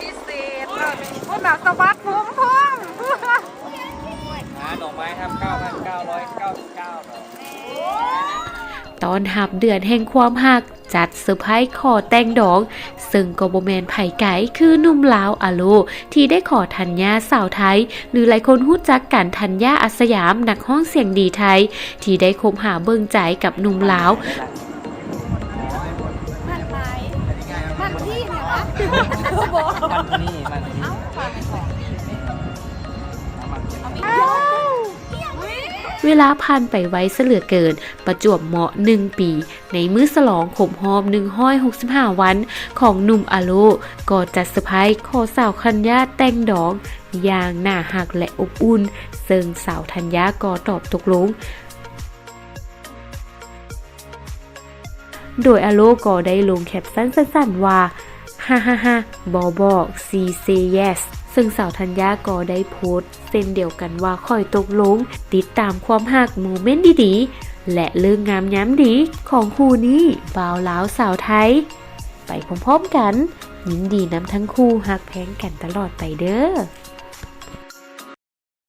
พิเศษเนาะพวกเราสวัสดิ์พุ่มพุ่มหาดอกไม้ครับ9,999ดอกตอนหับเดือนแห่งความหักจัดเซอร์ไพรส์ขอแต่งดอง ซึ่งก็บแมนไผ่ไก่คือนุ่มลาวอาโล ที่ได้ขอธัญญาสาวไทย หรือหลายคนรู้จักกันธัญญาอัสยามนักห้องเสียงดีไทย ที่ได้คบหาเบิ่งใจกับนุ่มลาวมันไหนมันที่เนี่ย มันนี่มันนี่เอ้าฟังไม่ออกมันเอามีเวลาผ่านไปไวเสลือเกิน ประจวบเหมาะหนึ่งปี ในมื้อสลองขมหอมหนึ่งห้อยหกสิบห้าวัน ของหนุ่มอาโลก็จัดเซอร์ไพรส์ขอสาวคัญญาแต่งดอง อย่างหน่าหักและอบอุ่น ซึ่งสาวธัญญาก็ตอบตกลงโดยอาโลก็ได้ลงแคปชั่นสั้นๆว่า ฮ่าฮ่าฮ่าบอบอกซีเซเยสซึ่งสาวธัญญาก็ได้โพสต์เส้นเดียวกันว่าคอยตกลง ติดตามความหักโมเมนต์ดีๆ และเรื่องงามย้ำดีของคู่นี้บ่าวลาวสาวไทย ไปพร้อมๆกัน ยินดีนำทั้งคู่หักแพงกันตลอดไปเด้อ